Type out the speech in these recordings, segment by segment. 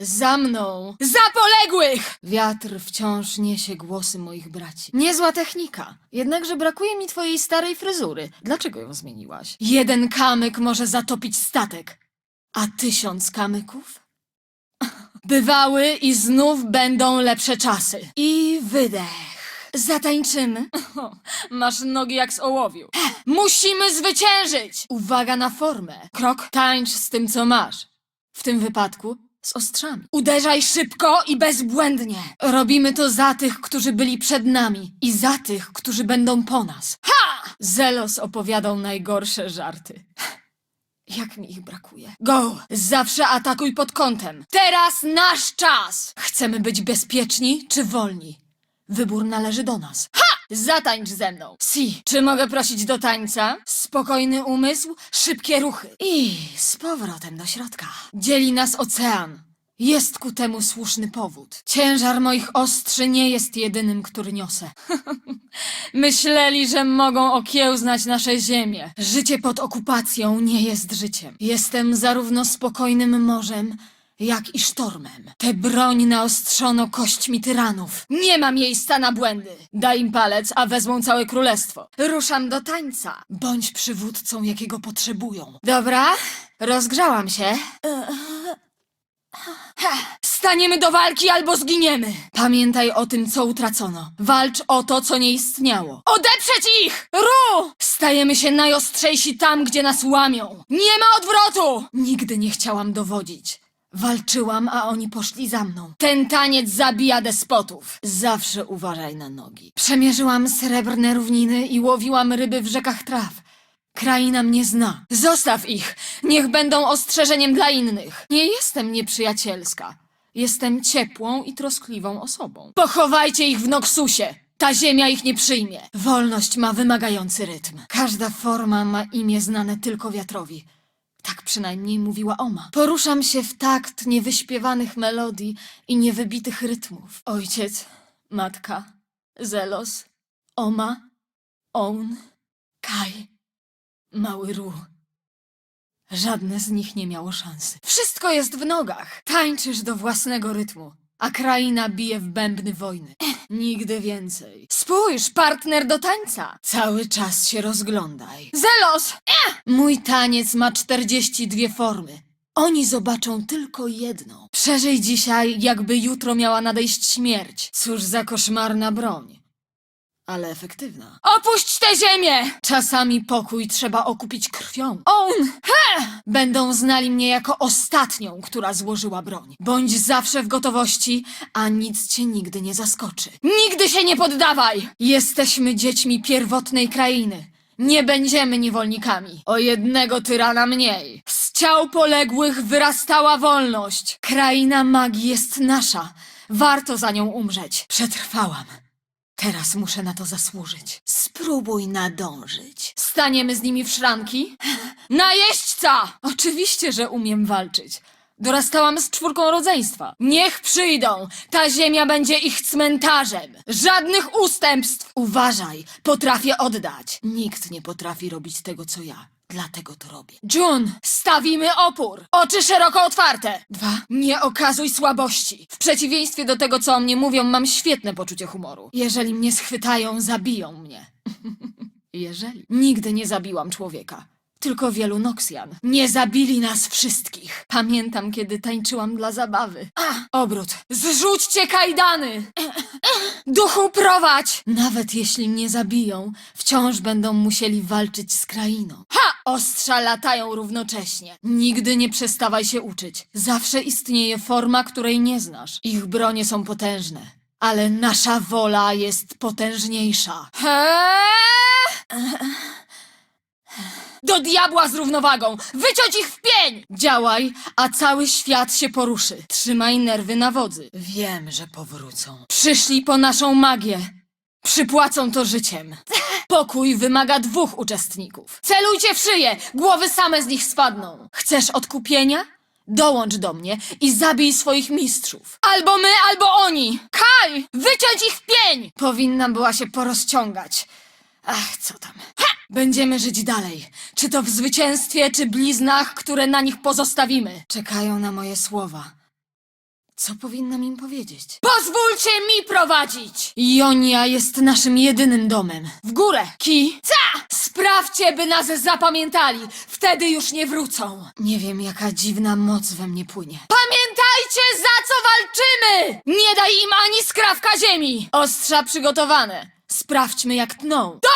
Za mną! Za poległych! Wiatr wciąż niesie głosy moich braci. Niezła technika. Jednakże brakuje mi twojej starej fryzury. Dlaczego ją zmieniłaś? Jeden kamyk może zatopić statek. A tysiąc kamyków? Bywały i znów będą lepsze czasy. I wydech. Zatańczymy. Masz nogi jak z ołowiu. Musimy zwyciężyć! Uwaga na formę. Krok, tańcz z tym, co masz. W tym wypadku z ostrzami. Uderzaj szybko i bezbłędnie. Robimy to za tych, którzy byli przed nami i za tych, którzy będą po nas. Ha! Zelos opowiadał najgorsze żarty. Jak mi ich brakuje. Go! Zawsze atakuj pod kątem. Teraz nasz czas! Chcemy być bezpieczni czy wolni? Wybór należy do nas. Ha! Zatańcz ze mną. Si, czy mogę prosić do tańca? Spokojny umysł, szybkie ruchy. I z powrotem do środka. Dzieli nas ocean. Jest ku temu słuszny powód. Ciężar moich ostrzy nie jest jedynym, który niosę. Myśleli, że mogą okiełznać nasze ziemię. Życie pod okupacją nie jest życiem. Jestem zarówno spokojnym morzem, jak i sztormem. Tę broń naostrzono kośćmi tyranów. Nie ma miejsca na błędy. Daj im palec, a wezmą całe królestwo. Ruszam do tańca. Bądź przywódcą, jakiego potrzebują. Dobra, rozgrzałam się. Staniemy do walki albo zginiemy! Pamiętaj o tym, co utracono. Walcz o to, co nie istniało. Odeprzeć ich! Ru! Stajemy się najostrzejsi tam, gdzie nas łamią. Nie ma odwrotu! Nigdy nie chciałam dowodzić. Walczyłam, a oni poszli za mną. Ten taniec zabija despotów. Zawsze uważaj na nogi. Przemierzyłam srebrne równiny i łowiłam ryby w rzekach traw. Kraina mnie zna. Zostaw ich! Niech będą ostrzeżeniem dla innych. Nie jestem nieprzyjacielska. Jestem ciepłą i troskliwą osobą. Pochowajcie ich w Noksusie! Ta ziemia ich nie przyjmie. Wolność ma wymagający rytm. Każda forma ma imię znane tylko wiatrowi. Tak przynajmniej mówiła Oma. Poruszam się w takt niewyśpiewanych melodii i niewybitych rytmów. Ojciec, matka, Zelos, Oma, On, Kai. Mały Ru. Żadne z nich nie miało szansy. Wszystko jest w nogach. Tańczysz do własnego rytmu, a kraina bije w bębny wojny. Nigdy więcej. Spójrz, partner do tańca. Cały czas się rozglądaj. Zelos! Mój taniec ma 42 formy. Oni zobaczą tylko jedną. Przeżyj dzisiaj, jakby jutro miała nadejść śmierć. Cóż za koszmarna broń ale efektywna. Opuść tę ziemię! Czasami pokój trzeba okupić krwią. On! He! Będą znali mnie jako ostatnią, która złożyła broń. Bądź zawsze w gotowości, a nic cię nigdy nie zaskoczy. Nigdy się nie poddawaj! Jesteśmy dziećmi pierwotnej krainy. Nie będziemy niewolnikami. O jednego tyrana mniej. Z ciał poległych wyrastała wolność. Kraina magii jest nasza. Warto za nią umrzeć. Przetrwałam. Teraz muszę na to zasłużyć. Spróbuj nadążyć. Staniemy z nimi w szranki? Najeźdźca! Oczywiście, że umiem walczyć. Dorastałam z czwórką rodzeństwa. Niech przyjdą! Ta ziemia będzie ich cmentarzem! Żadnych ustępstw! Uważaj, potrafię oddać. Nikt nie potrafi robić tego, co ja. Dlatego to robię. Jun, stawimy opór! Oczy szeroko otwarte! Dwa, nie okazuj słabości. W przeciwieństwie do tego, co o mnie mówią, mam świetne poczucie humoru. Jeżeli mnie schwytają, zabiją mnie. Jeżeli. Nigdy nie zabiłam człowieka. Tylko wielu Noksjan. Nie zabili nas wszystkich. Pamiętam, kiedy tańczyłam dla zabawy. A, obrót. Zrzućcie kajdany! Duchu prowadź! Nawet jeśli mnie zabiją, wciąż będą musieli walczyć z krainą. Ha! Ostrza latają równocześnie. Nigdy nie przestawaj się uczyć. Zawsze istnieje forma, której nie znasz. Ich bronie są potężne. Ale nasza wola jest potężniejsza. He? Do diabła z równowagą! Wyciąć ich w pień! Działaj, a cały świat się poruszy. Trzymaj nerwy na wodzy. Wiem, że powrócą. Przyszli po naszą magię. Przypłacą to życiem. Pokój wymaga dwóch uczestników. Celujcie w szyję! Głowy same z nich spadną. Chcesz odkupienia? Dołącz do mnie i zabij swoich mistrzów. Albo my, albo oni! Kaj! Wyciąć ich w pień! Powinna była się porozciągać. Ach, co tam. Będziemy żyć dalej. Czy to w zwycięstwie, czy bliznach, które na nich pozostawimy. Czekają na moje słowa. Co powinnam im powiedzieć? Pozwólcie mi prowadzić! Jonia jest naszym jedynym domem. W górę! Ki! Ca! Sprawdźcie, by nas zapamiętali! Wtedy już nie wrócą! Nie wiem, jaka dziwna moc we mnie płynie. Pamiętajcie, za co walczymy! Nie daj im ani skrawka ziemi! Ostrza przygotowane. Sprawdźmy, jak tną. Do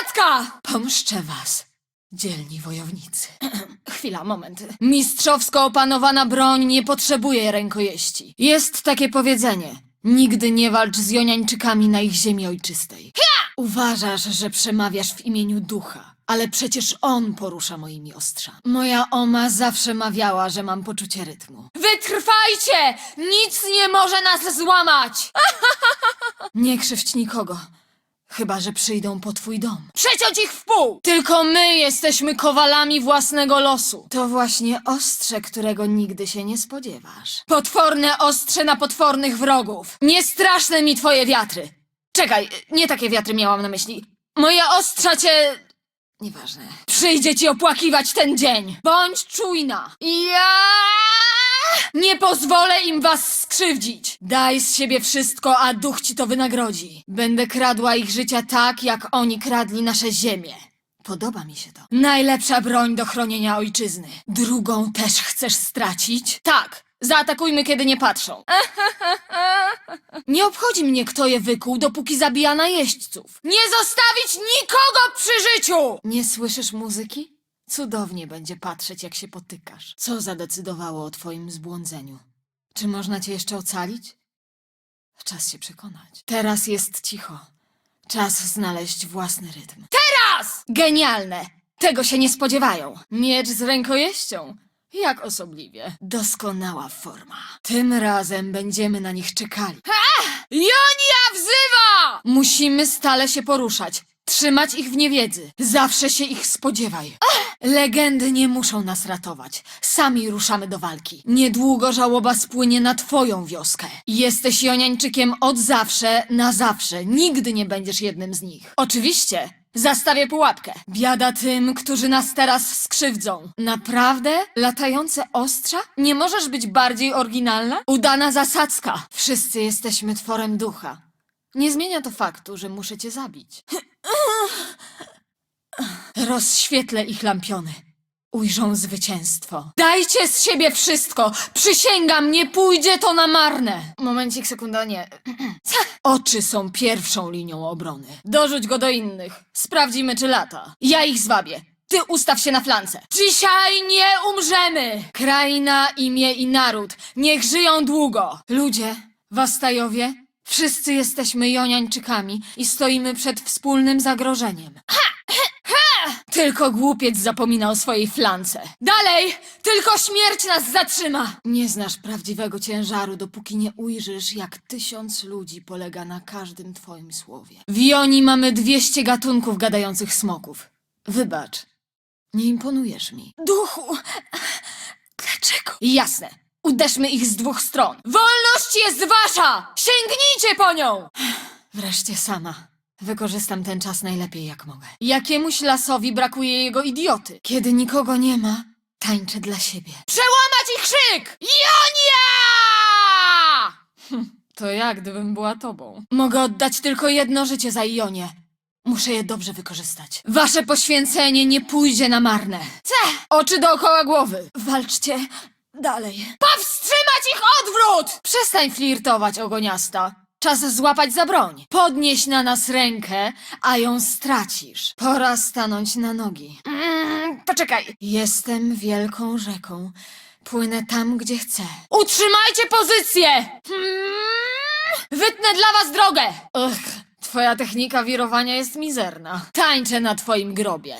ostatka! Pomszczę was. Dzielni wojownicy. Chwila, moment. Mistrzowsko opanowana broń nie potrzebuje rękojeści. Jest takie powiedzenie. Nigdy nie walcz z Joniańczykami na ich ziemi ojczystej. Uważasz, że przemawiasz w imieniu ducha, ale przecież on porusza moimi ostrzami. Moja oma zawsze mawiała, że mam poczucie rytmu. Wytrwajcie! Nic nie może nas złamać! nie krzywdź nikogo. Chyba, że przyjdą po twój dom. Przeciąć ich w pół! Tylko my jesteśmy kowalami własnego losu. To właśnie ostrze, którego nigdy się nie spodziewasz. Potworne ostrze na potwornych wrogów. Niestraszne mi twoje wiatry. Czekaj, nie takie wiatry miałam na myśli. Moje ostrza cię... Nieważne. Przyjdzie ci opłakiwać ten dzień. Bądź czujna. Ja... Nie pozwolę im was skrzywdzić. Daj z siebie wszystko, a duch ci to wynagrodzi. Będę kradła ich życia tak, jak oni kradli nasze ziemię. Podoba mi się to. Najlepsza broń do chronienia ojczyzny. Drugą też chcesz stracić? Tak. Zaatakujmy, kiedy nie patrzą. Nie obchodzi mnie, kto je wykuł, dopóki zabija najeźdźców. Nie zostawić nikogo przy życiu! Nie słyszysz muzyki? Cudownie będzie patrzeć, jak się potykasz. Co zadecydowało o twoim zbłądzeniu? Czy można cię jeszcze ocalić? Czas się przekonać. Teraz jest cicho. Czas znaleźć własny rytm. Teraz! Genialne! Tego się nie spodziewają. Miecz z rękojeścią. Jak osobliwie. Doskonała forma. Tym razem będziemy na nich czekali. Ha! Jonia wzywa! Musimy stale się poruszać. Trzymać ich w niewiedzy. Zawsze się ich spodziewaj. Legendy nie muszą nas ratować. Sami ruszamy do walki. Niedługo żałoba spłynie na twoją wioskę. Jesteś Joniańczykiem od zawsze, na zawsze. Nigdy nie będziesz jednym z nich. Oczywiście. Zastawię pułapkę. Biada tym, którzy nas teraz skrzywdzą. Naprawdę? Latające ostrza? Nie możesz być bardziej oryginalna? Udana zasadzka. Wszyscy jesteśmy tworem ducha. Nie zmienia to faktu, że muszę cię zabić. Rozświetlę ich lampiony. Ujrzą zwycięstwo. Dajcie z siebie wszystko! Przysięgam, nie pójdzie to na marne! Momencik, sekunda, nie. Oczy są pierwszą linią obrony. Dorzuć go do innych. Sprawdzimy, czy lata. Ja ich zwabię. Ty ustaw się na flance. Dzisiaj nie umrzemy! Kraina, imię i naród. Niech żyją długo. Ludzie, Wastajowie, wszyscy jesteśmy Joniańczykami i stoimy przed wspólnym zagrożeniem. Tylko głupiec zapomina o swojej flance. Dalej! Tylko śmierć nas zatrzyma! Nie znasz prawdziwego ciężaru, dopóki nie ujrzysz, jak tysiąc ludzi polega na każdym twoim słowie. W Joni mamy dwieście gatunków gadających smoków. Wybacz, nie imponujesz mi. Duchu! Dlaczego? Jasne. Uderzmy ich z dwóch stron. Wolność jest wasza! Sięgnijcie po nią! Wreszcie sama. Wykorzystam ten czas najlepiej jak mogę. Jakiemuś lasowi brakuje jego idioty. Kiedy nikogo nie ma, tańczę dla siebie. Przełamać ich krzyk! Jonia! Hm, To ja, gdybym była tobą. Mogę oddać tylko jedno życie za Ionię. Muszę je dobrze wykorzystać. Wasze poświęcenie nie pójdzie na marne. Ce! Oczy dookoła głowy. Walczcie dalej. Powstrzymać ich odwrót! Przestań flirtować, ogoniasta. Czas złapać za broń. Podnieś na nas rękę, a ją stracisz. Pora stanąć na nogi. Mm, poczekaj. Jestem wielką rzeką. Płynę tam, gdzie chcę. Utrzymajcie pozycję! Hmm, wytnę dla was drogę! Ugh, twoja technika wirowania jest mizerna. Tańczę na twoim grobie.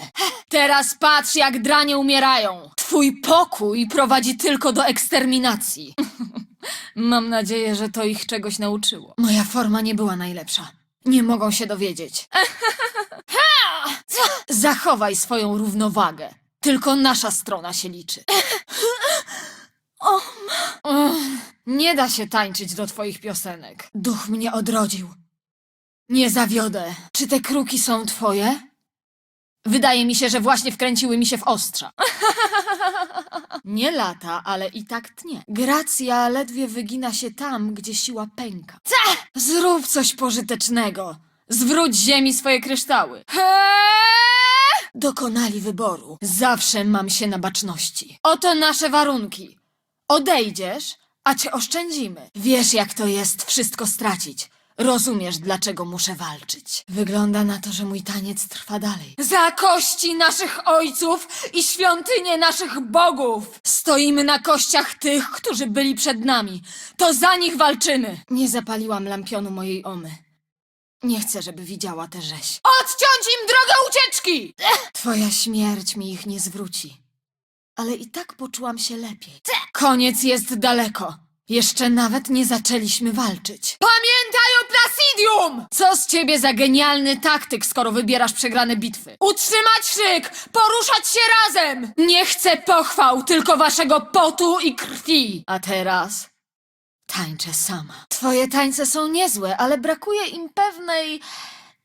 Teraz patrz, jak dranie umierają. Twój pokój prowadzi tylko do eksterminacji. Mam nadzieję, że to ich czegoś nauczyło. Moja forma nie była najlepsza. Nie mogą się dowiedzieć. Zachowaj swoją równowagę. Tylko nasza strona się liczy. Nie da się tańczyć do twoich piosenek. Duch mnie odrodził. Nie zawiodę. Czy te kruki są twoje? Wydaje mi się, że właśnie wkręciły mi się w ostrza. Nie lata, ale i tak tnie. Gracja ledwie wygina się tam, gdzie siła pęka. Ce! Zrób coś pożytecznego. Zwróć ziemi swoje kryształy. Dokonali wyboru. Zawsze mam się na baczności. Oto nasze warunki. Odejdziesz, a cię oszczędzimy. Wiesz, jak to jest wszystko stracić. Rozumiesz, dlaczego muszę walczyć. Wygląda na to, że mój taniec trwa dalej. Za kości naszych ojców i świątynię naszych bogów! Stoimy na kościach tych, którzy byli przed nami. To za nich walczymy! Nie zapaliłam lampionu mojej omy. Nie chcę, żeby widziała tę rzeź. Odciąć im drogę ucieczki! Twoja śmierć mi ich nie zwróci. Ale i tak poczułam się lepiej. Koniec jest daleko. Jeszcze nawet nie zaczęliśmy walczyć. Pamiętaj o Placidium! Co z ciebie za genialny taktyk, skoro wybierasz przegrane bitwy? Utrzymać szyk! Poruszać się razem! Nie chcę pochwał, tylko waszego potu i krwi! A teraz tańczę sama. Twoje tańce są niezłe, ale brakuje im pewnej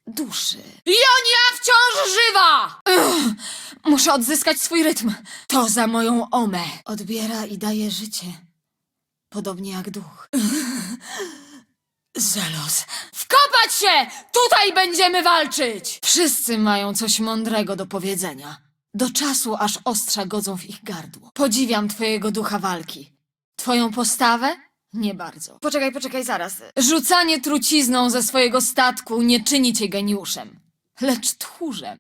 duszy. Jonia wciąż żywa! Ugh, muszę odzyskać swój rytm. To za moją omę. Odbiera i daje życie. Podobnie jak duch. Zelos. Wkopać się! Tutaj będziemy walczyć! Wszyscy mają coś mądrego do powiedzenia. Do czasu, aż ostrza godzą w ich gardło. Podziwiam twojego ducha walki. Twoją postawę? Nie bardzo. Poczekaj, poczekaj, zaraz. Rzucanie trucizną ze swojego statku nie czyni cię geniuszem, lecz tchórzem.